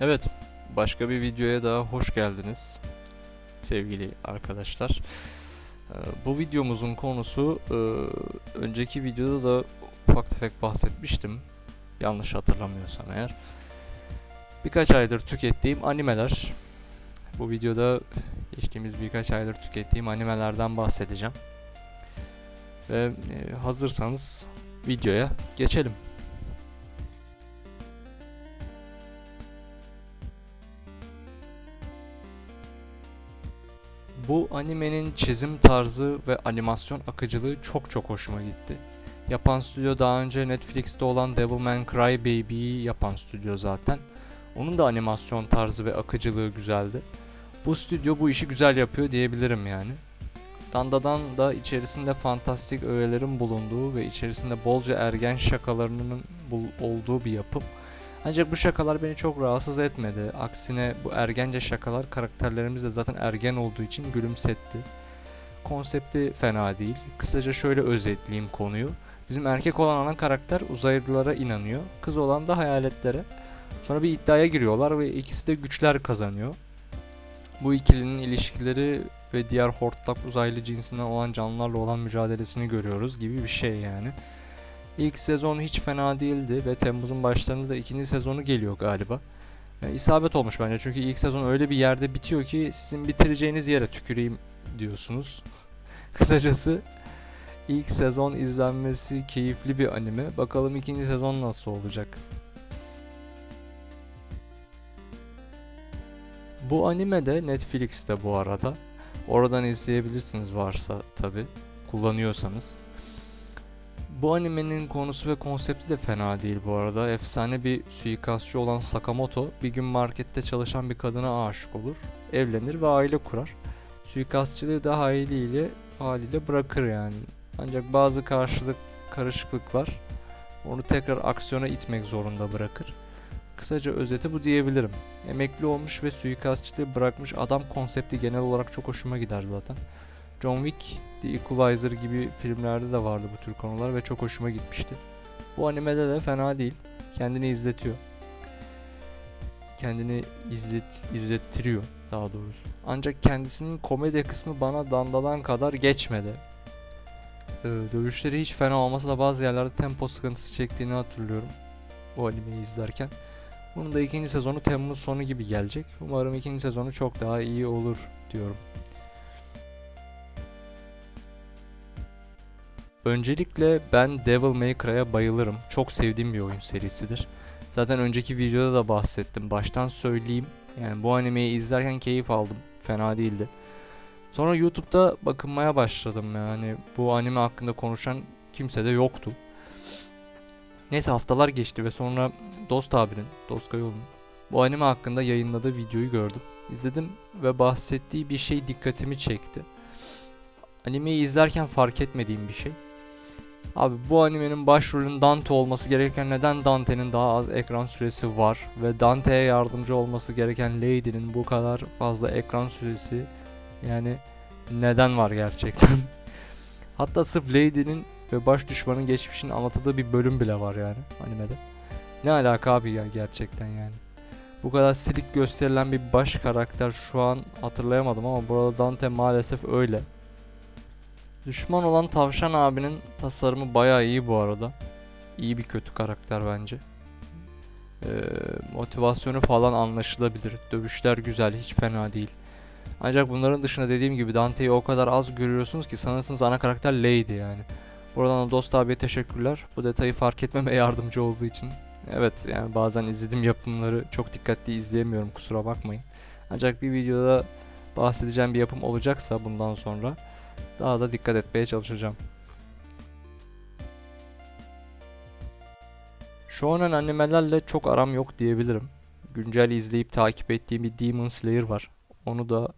Evet, başka bir videoya daha hoş geldiniz sevgili arkadaşlar. Ee, Bu videomuzun konusu e, önceki videoda da ufak tefek bahsetmiştim. Yanlış hatırlamıyorsam eğer. Birkaç aydır tükettiğim animeler. Bu videoda geçtiğimiz birkaç aydır tükettiğim animelerden bahsedeceğim. Ve e, hazırsanız videoya geçelim. Bu animenin çizim tarzı ve animasyon akıcılığı çok çok hoşuma gitti. Yapan stüdyo daha önce Netflix'te olan Devilman Crybaby'yi yapan stüdyo zaten. Onun da animasyon tarzı ve akıcılığı güzeldi. Bu stüdyo bu işi güzel yapıyor diyebilirim yani. Dandadan da içerisinde fantastik öğelerin bulunduğu ve içerisinde bolca ergen şakalarının olduğu bir yapım. Ancak bu şakalar beni çok rahatsız etmedi. Aksine bu ergence şakalar karakterlerimiz de zaten ergen olduğu için gülümsetti. Konsepti fena değil. Kısaca şöyle özetleyeyim konuyu. Bizim erkek olan ana karakter uzaylılara inanıyor. Kız olan da hayaletlere. Sonra bir iddiaya giriyorlar ve ikisi de güçler kazanıyor. Bu ikilinin ilişkileri ve diğer hortlak uzaylı cinsinden olan canlılarla olan mücadelesini görüyoruz gibi bir şey yani. İlk sezon hiç fena değildi ve Temmuz'un başlarında da ikinci sezonu geliyor galiba. Yani isabet olmuş bence çünkü ilk sezon öyle bir yerde bitiyor ki sizin bitireceğiniz yere tüküreyim diyorsunuz. Kısacası ilk sezon izlenmesi keyifli bir anime. Bakalım ikinci sezon nasıl olacak. Bu anime de Netflix'te bu arada. Oradan izleyebilirsiniz varsa tabi kullanıyorsanız. Bu animenin konusu ve konsepti de fena değil bu arada. Efsane bir suikastçı olan Sakamoto bir gün markette çalışan bir kadına aşık olur. Evlenir ve aile kurar. Suikastçılığı da haliyle, haliyle bırakır yani. Ancak bazı karşılık karışıklıklar onu tekrar aksiyona itmek zorunda bırakır. Kısaca özeti bu diyebilirim. Emekli olmuş ve suikastçılığı bırakmış adam konsepti genel olarak çok hoşuma gider zaten. John Wick, The Equalizer gibi filmlerde de vardı bu tür konular ve çok hoşuma gitmişti. Bu animede de fena değil. Kendini izletiyor. Kendini izlet, izlettiriyor daha doğrusu. Ancak kendisinin komedi kısmı bana dandadan kadar geçmedi. Ee, dövüşleri hiç fena olmasa da bazı yerlerde tempo sıkıntısı çektiğini hatırlıyorum. Bu animeyi izlerken. Bunun da ikinci sezonu Temmuz sonu gibi gelecek. Umarım ikinci sezonu çok daha iyi olur diyorum. Öncelikle ben Devil May Cry'a bayılırım. Çok sevdiğim bir oyun serisidir. Zaten önceki videoda da bahsettim. Baştan söyleyeyim. Yani bu animeyi izlerken keyif aldım. Fena değildi. Sonra YouTube'da bakınmaya başladım yani. Bu anime hakkında konuşan kimse de yoktu. Neyse haftalar geçti ve sonra Dost abinin, Dost Kayol'un bu anime hakkında yayınladığı videoyu gördüm. İzledim ve bahsettiği bir şey dikkatimi çekti. Animeyi izlerken fark etmediğim bir şey. Abi bu animenin başrolün Dante olması gereken neden Dante'nin daha az ekran süresi var ve Dante'ye yardımcı olması gereken Lady'nin bu kadar fazla ekran süresi yani neden var gerçekten? Hatta sırf Lady'nin ve baş düşmanın geçmişinin anlatıldığı bir bölüm bile var yani animede. Ne alaka abi ya gerçekten yani. Bu kadar silik gösterilen bir baş karakter şu an hatırlayamadım ama burada Dante maalesef öyle. Düşman olan Tavşan abinin tasarımı bayağı iyi bu arada. İyi bir kötü karakter bence. Ee, motivasyonu falan anlaşılabilir. Dövüşler güzel, hiç fena değil. Ancak bunların dışında dediğim gibi Dante'yi o kadar az görüyorsunuz ki sanırsınız ana karakter Lady yani. Buradan da Dost abiye teşekkürler. Bu detayı fark etmeme yardımcı olduğu için. Evet yani bazen izlediğim yapımları çok dikkatli izleyemiyorum kusura bakmayın. Ancak bir videoda bahsedeceğim bir yapım olacaksa bundan sonra daha da dikkat etmeye çalışacağım. Shonen animelerle çok aram yok diyebilirim. Güncel izleyip takip ettiğim bir Demon Slayer var. Onu da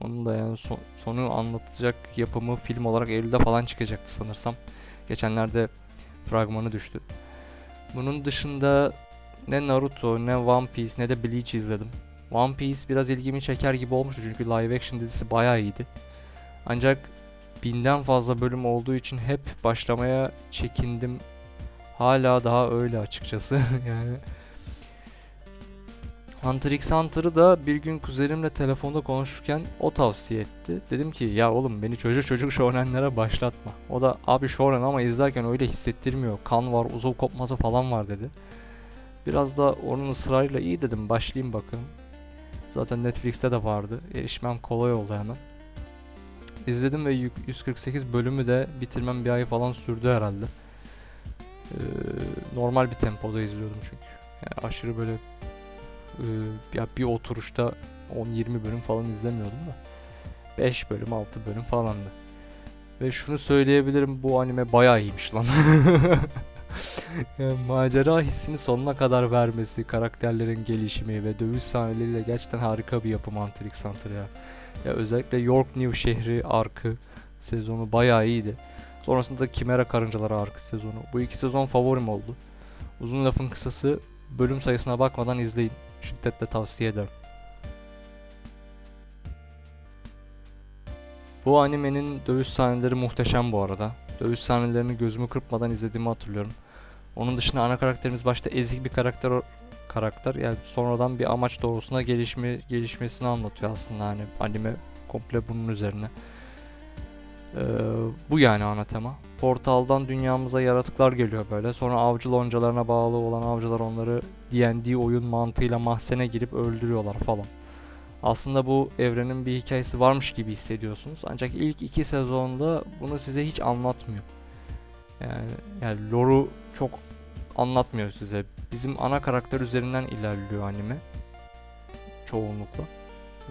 onun da yani son- sonu anlatacak yapımı film olarak Eylül'de falan çıkacaktı sanırsam. Geçenlerde fragmanı düştü. Bunun dışında ne Naruto, ne One Piece, ne de Bleach izledim. One Piece biraz ilgimi çeker gibi olmuştu çünkü live action dizisi bayağı iyiydi. Ancak binden fazla bölüm olduğu için hep başlamaya çekindim. Hala daha öyle açıkçası yani. Hunter x Hunter'ı da bir gün kuzenimle telefonda konuşurken o tavsiye etti. Dedim ki ya oğlum beni çocuk çocuk shonenlere başlatma. O da abi shonen ama izlerken öyle hissettirmiyor. Kan var, uzuv kopması falan var dedi. Biraz da onun ısrarıyla iyi dedim başlayayım bakın. Zaten Netflix'te de vardı. Erişmem kolay oldu hemen. İzledim ve yük- 148 bölümü de bitirmem bir ay falan sürdü herhalde. Ee, normal bir tempoda izliyordum çünkü. Yani aşırı böyle e, ya bir oturuşta 10-20 bölüm falan izlemiyordum da. 5 bölüm 6 bölüm falandı. Ve şunu söyleyebilirim bu anime bayağı iyiymiş lan. yani macera hissini sonuna kadar vermesi, karakterlerin gelişimi ve dövüş sahneleriyle gerçekten harika bir yapım Hunter x Hunter ya. Ya özellikle York New şehri arkı sezonu bayağı iyiydi. Sonrasında Kimera Karıncaları arkı sezonu. Bu iki sezon favorim oldu. Uzun lafın kısası bölüm sayısına bakmadan izleyin. Şiddetle tavsiye ederim. Bu animenin dövüş sahneleri muhteşem bu arada. Dövüş sahnelerini gözümü kırpmadan izlediğimi hatırlıyorum. Onun dışında ana karakterimiz başta ezik bir karakter karakter yani sonradan bir amaç doğrusuna gelişme gelişmesini anlatıyor aslında hani anime komple bunun üzerine. Ee, bu yani ana tema. Portaldan dünyamıza yaratıklar geliyor böyle. Sonra avcı loncalarına bağlı olan avcılar onları D&D oyun mantığıyla mahzene girip öldürüyorlar falan. Aslında bu evrenin bir hikayesi varmış gibi hissediyorsunuz. Ancak ilk iki sezonda bunu size hiç anlatmıyor. Yani, yani lore'u çok anlatmıyor size. Bizim ana karakter üzerinden ilerliyor anime. Çoğunlukla.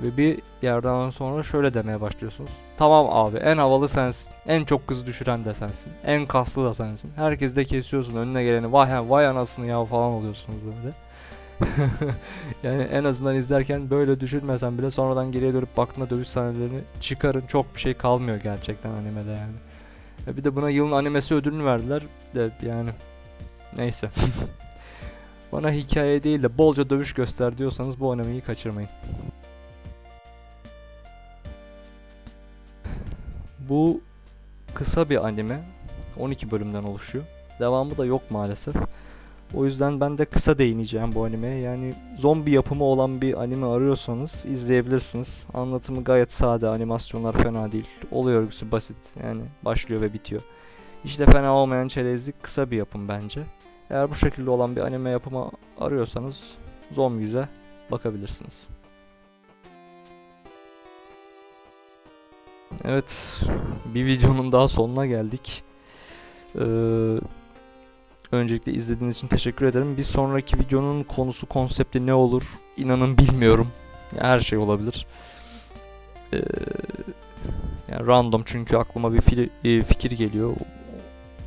Ve bir yerden sonra şöyle demeye başlıyorsunuz. Tamam abi en havalı sensin. En çok kız düşüren de sensin. En kaslı da sensin. Herkes de kesiyorsun önüne geleni. Vay, vay anasını ya falan oluyorsunuz böyle. yani en azından izlerken böyle düşünmesen bile sonradan geriye dönüp baktığında dövüş sahnelerini çıkarın. Çok bir şey kalmıyor gerçekten animede yani. Ya bir de buna yılın animesi ödülünü verdiler. De yani neyse. Bana hikaye değil de bolca dövüş göster diyorsanız bu animeyi kaçırmayın. Bu kısa bir anime. 12 bölümden oluşuyor. Devamı da yok maalesef. O yüzden ben de kısa değineceğim bu animeye. Yani zombi yapımı olan bir anime arıyorsanız izleyebilirsiniz. Anlatımı gayet sade, animasyonlar fena değil. Olay örgüsü basit. Yani başlıyor ve bitiyor. De fena olmayan çerezlik kısa bir yapım bence. Eğer bu şekilde olan bir anime yapımı arıyorsanız Zombi yüze bakabilirsiniz. Evet, bir videonun daha sonuna geldik. Ee, öncelikle izlediğiniz için teşekkür ederim. Bir sonraki videonun konusu, konsepti ne olur? İnanın bilmiyorum. Her şey olabilir. Ee, yani random çünkü aklıma bir e, fikir geliyor.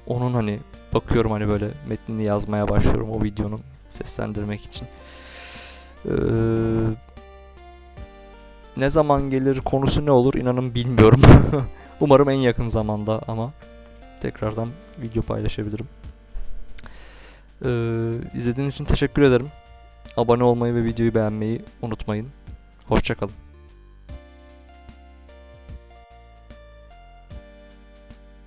Onun hani bakıyorum hani böyle metnini yazmaya başlıyorum o videonun seslendirmek için. Ee, ne zaman gelir konusu ne olur inanın bilmiyorum. Umarım en yakın zamanda ama tekrardan video paylaşabilirim. Ee, izlediğiniz için teşekkür ederim. Abone olmayı ve videoyu beğenmeyi unutmayın. Hoşçakalın.